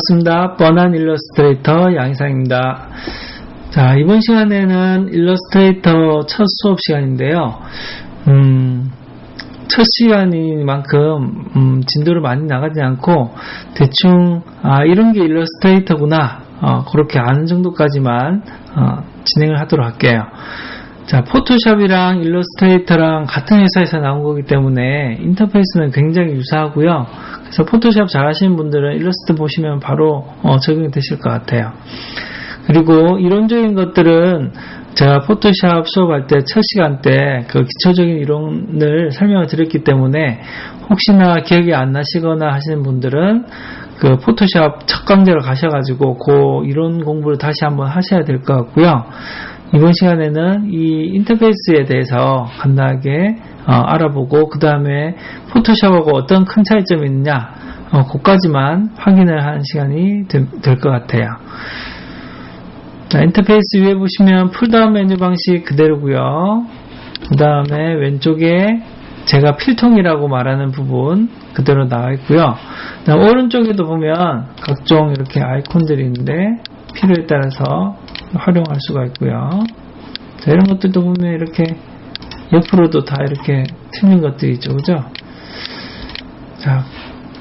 반갑습니다. 뻔한 일러스트레이터 양희상입니다. 자, 이번 시간에는 일러스트레이터 첫 수업 시간인데요. 음, 첫 시간이만큼 음, 진도를 많이 나가지 않고 대충 아, 이런 게 일러스트레이터구나 어, 그렇게 아는 정도까지만 어, 진행을 하도록 할게요. 자, 포토샵이랑 일러스트레이터랑 같은 회사에서 나온 거기 때문에 인터페이스는 굉장히 유사하고요. 그래서 포토샵 잘 하시는 분들은 일러스트 보시면 바로 어, 적용이 되실 것 같아요. 그리고 이론적인 것들은 제가 포토샵 수업할 때 첫 시간 때 그 기초적인 이론을 설명을 드렸기 때문에 혹시나 기억이 안 나시거나 하시는 분들은 그 포토샵 첫 강좌를 가셔가지고 그 이론 공부를 다시 한번 하셔야 될 것 같고요. 이번 시간에는 이 인터페이스에 대해서 간단하게 어, 알아보고 그 다음에 포토샵하고 어떤 큰 차이점이 있느냐 어, 그까지만 확인을 하는 시간이 될 것 같아요. 자, 인터페이스 위에 보시면 풀다운 메뉴 방식 그대로고요. 그 다음에 왼쪽에 제가 필통이라고 말하는 부분 그대로 나와 있고요. 오른쪽에도 보면 각종 이렇게 아이콘들이 있는데 필요에 따라서 활용할 수가 있고요. 자, 이런 것들도 보면 이렇게 옆으로도 다 이렇게 틀린 것들이 있죠. 그죠? 자,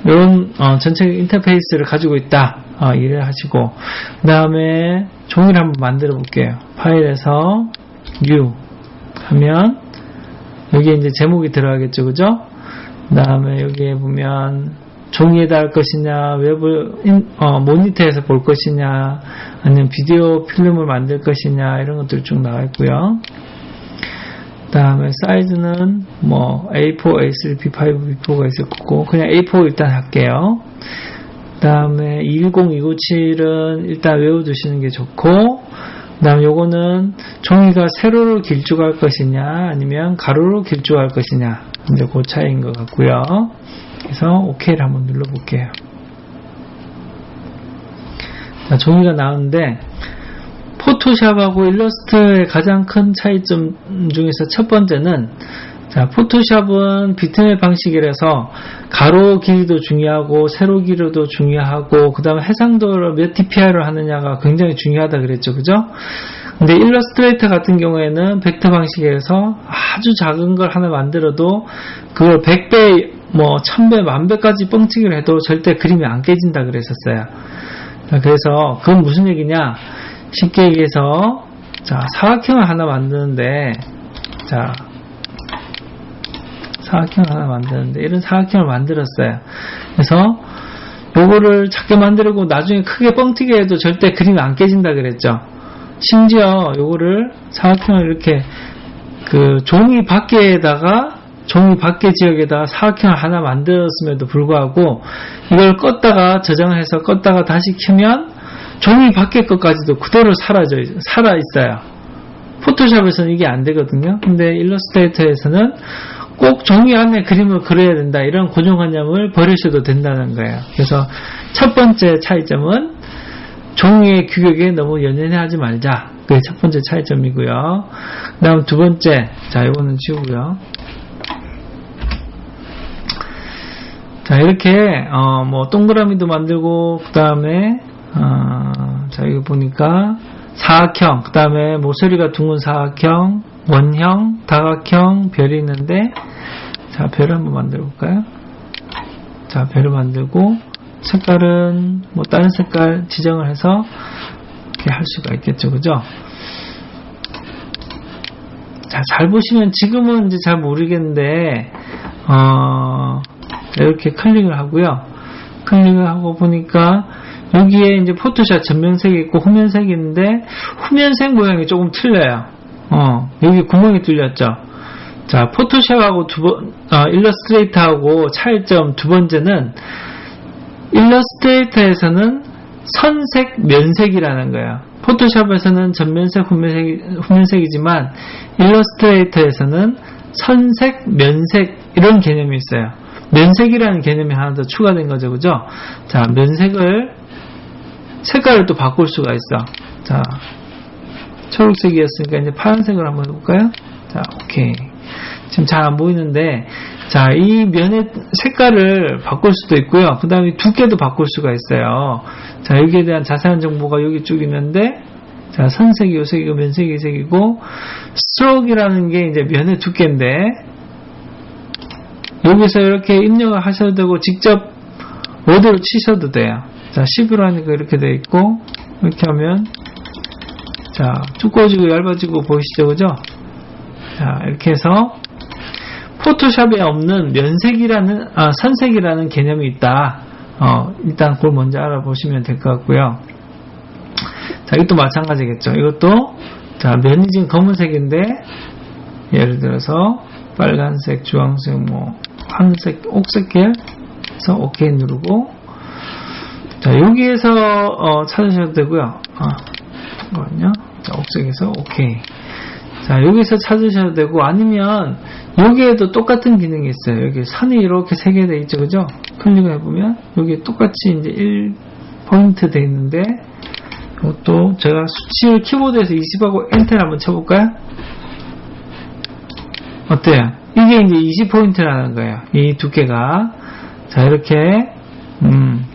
이런 어, 전체 인터페이스를 가지고 있다. 어, 이해를 하시고 그 다음에 종이를 한번 만들어 볼게요. 파일에서 new 하면 여기에 이제 제목이 들어가겠죠. 그죠? 그 다음에 여기에 보면 종이에다 할 것이냐, 웹을 어, 모니터에서 볼 것이냐, 아니면 비디오 필름을 만들 것이냐 이런 것들 쭉 나와 있고요. 그 다음에 사이즈는 뭐 A4, A3, B5, B4가 있었고 그냥 A4 일단 할게요. 그 다음에 210, 297은 일단 외워두시는 게 좋고 그 다음 요거는 종이가 세로로 길쭉할 것이냐 아니면 가로로 길쭉할 것이냐 이제 그 차이인 것 같고요. 그래서 OK를 한번 눌러볼게요. 자, 종이가 나오는데 포토샵하고 일러스트의 가장 큰 차이점 중에서 첫 번째는 자, 포토샵은 비트맵 방식이라서 가로 길이도 중요하고 세로 길이도 중요하고 그 다음에 해상도를 몇 dpi를 하느냐가 굉장히 중요하다 그랬죠. 그죠? 근데 일러스트레이터 같은 경우에는 벡터 방식에서 아주 작은 걸 하나 만들어도 그걸 100배, 뭐 1000배, 만배까지 뻥치기를 해도 절대 그림이 안 깨진다 그랬었어요. 그래서 그건 무슨 얘기냐? 쉽게 얘기해서 자, 사각형을 하나 만드는데 자, 사각형을 하나 만드는데 이런 사각형을 만들었어요. 그래서 요거를 작게 만들고 나중에 크게 뻥튀기 해도 절대 그림이 안 깨진다 그랬죠. 심지어 요거를 사각형을 이렇게 그 종이 밖에다가 종이 밖에 지역에다가 사각형을 하나 만들었음에도 불구하고 이걸 껐다가 저장해서 껐다가 다시 켜면 종이 밖에 것까지도 그대로 사라져 살아 있어요. 포토샵에서는 이게 안 되거든요. 근데 일러스트레이터에서는 꼭 종이 안에 그림을 그려야 된다 이런 고정관념을 버리셔도 된다는 거예요. 그래서 첫 번째 차이점은 종이의 규격에 너무 연연해하지 말자. 그게 첫 번째 차이점이고요. 그다음 두 번째, 자 이거는 지우고요. 자 이렇게 어, 뭐 동그라미도 만들고 그 다음에 어, 자 이거 보니까 사각형, 그 다음에 모서리가 둥근 사각형, 원형, 다각형, 별이 있는데 자 별을 한번 만들어 볼까요? 자 별을 만들고 색깔은 뭐 다른 색깔 지정을 해서 이렇게 할 수가 있겠죠, 그죠? 자, 잘 보시면 지금은 이제 잘 모르겠는데 어, 이렇게 클릭을 하고요. 클릭을 하고 보니까 여기에 이제 포토샵 전면색이 있고 후면색이 있는데 후면색 모양이 조금 틀려요. 어, 여기 구멍이 뚫렸죠. 자, 포토샵하고 두 번, 어, 일러스트레이터하고 차이점 두 번째는 일러스트레이터에서는 선색 면색이라는 거예요. 포토샵에서는 전면색, 후면색, 후면색이지만 일러스트레이터에서는 선색, 면색 이런 개념이 있어요. 면색이라는 개념이 하나 더 추가된 거죠, 그죠? 자, 면색을 색깔을 또 바꿀 수가 있어. 자, 초록색이었으니까 이제 파란색을 한번 해볼까요? 자, 오케이. 지금 잘 안 보이는데 자, 이 면의 색깔을 바꿀 수도 있고요. 그 다음에 두께도 바꿀 수가 있어요. 자, 여기에 대한 자세한 정보가 여기 쭉 있는데 자, 선색이 요색이고 면색이 색이고 스트로크라는 게 이제 면의 두께인데 여기서 이렇게 입력을 하셔도 되고 직접 워드로 치셔도 돼요. 자, 10으로 하니까 이렇게 돼 있고 이렇게 하면 자, 두꺼워지고 얇아지고 보이시죠? 그죠? 자, 이렇게 해서 포토샵에 없는 면색이라는 아, 선색이라는 개념이 있다. 어, 일단 그걸 먼저 알아보시면 될 것 같고요. 자, 이것도 마찬가지겠죠. 이것도 자, 면이 지금 검은색인데 예를 들어서 빨간색, 주황색, 뭐 한색, 옥색계 해서 OK 누르고 자, 여기에서 어, 찾으셔도 되고요. 아, 잠깐만요. 자, 옥색에서 OK. 자, 여기서 찾으셔도 되고, 아니면, 여기에도 똑같은 기능이 있어요. 여기 선이 이렇게 세 개 돼 있죠, 그죠? 클릭을 해보면, 여기 똑같이 이제 1 포인트 돼 있는데, 이것도 제가 수치를 키보드에서 20하고 엔터를 한번 쳐볼까요? 어때요? 이게 이제 20포인트라는 거예요. 이 두께가. 자, 이렇게, 음,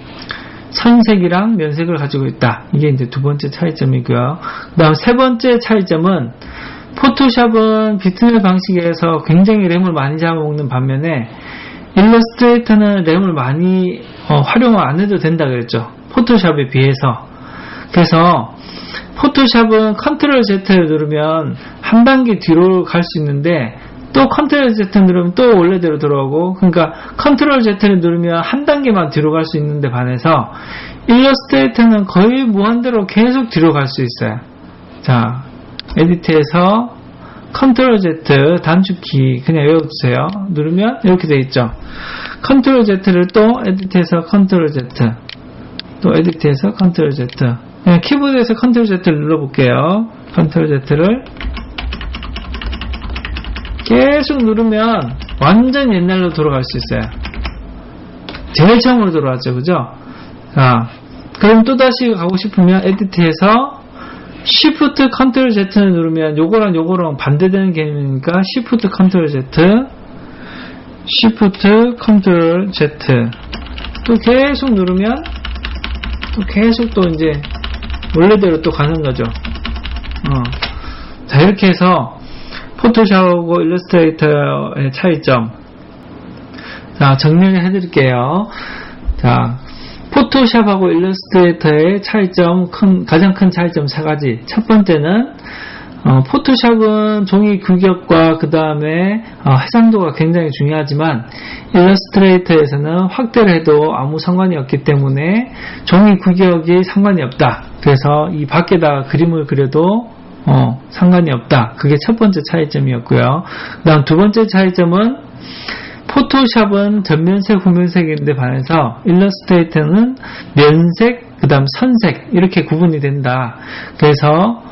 선색이랑 면색을 가지고 있다. 이게 이제 두 번째 차이점이고요. 그 다음 세 번째 차이점은 포토샵은 비트맵 방식에서 굉장히 램을 많이 잡아먹는 반면에 일러스트레이터는 램을 많이 어, 활용을 안 해도 된다 그랬죠. 포토샵에 비해서. 그래서 포토샵은 컨트롤 Z를 누르면 한 단계 뒤로 갈 수 있는데 또 컨트롤 Z 누르면 또 원래대로 돌아오고 그러니까 컨트롤 Z를 누르면 한 단계만 뒤로 갈 수 있는데 반해서 일러스트레이터는 거의 무한대로 계속 뒤로 갈 수 있어요. 자, 에디트에서 컨트롤 Z 단축키 그냥 외워두세요. 누르면 이렇게 돼 있죠. 컨트롤 Z를 또 에디트에서 컨트롤 Z 또 에디트에서 컨트롤 Z 그냥 키보드에서 컨트롤 Z를 눌러볼게요. 컨트롤 Z를 계속 누르면 완전 옛날로 돌아갈 수 있어요. 제일 처음으로 돌아왔죠, 그죠? 자, 그럼 또다시 가고 싶으면 에디트에서 Shift Ctrl Z를 누르면 요거랑 요거랑 반대되는 개념이니까 Shift Ctrl Z Shift Ctrl Z 또 계속 누르면 또 계속 또 이제 원래대로 또 가는 거죠. 어. 자 이렇게 해서 포토샵하고 일러스트레이터의 차이점 자 정리를 해드릴게요. 자 포토샵하고 일러스트레이터의 차이점 큰, 가장 큰 차이점 세 가지. 첫 번째는 어, 포토샵은 종이 규격과 그 다음에 어, 해상도가 굉장히 중요하지만 일러스트레이터에서는 확대를 해도 아무 상관이 없기 때문에 종이 규격이 상관이 없다. 그래서 이 밖에다가 그림을 그려도 어, 상관이 없다. 그게 첫 번째 차이점이었고요. 그 다음 두 번째 차이점은 포토샵은 전면색, 후면색인데 반해서 일러스트레이터는 면색, 그 다음 선색 이렇게 구분이 된다. 그래서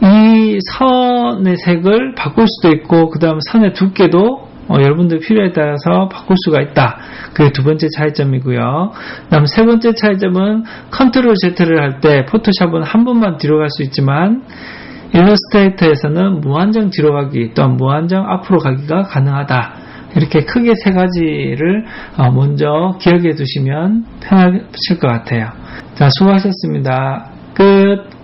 이 선의 색을 바꿀 수도 있고 그 다음 선의 두께도 어, 여러분들 필요에 따라서 바꿀 수가 있다. 그게 두 번째 차이점이고요. 그 다음 세 번째 차이점은 컨트롤 Z를 할 때 포토샵은 한 번만 뒤로 갈 수 있지만 일러스트레이터에서는 무한정 뒤로 가기 또한 무한정 앞으로 가기가 가능하다. 이렇게 크게 세 가지를 어, 먼저 기억해 두시면 편하실 것 같아요. 자, 수고하셨습니다. 끝.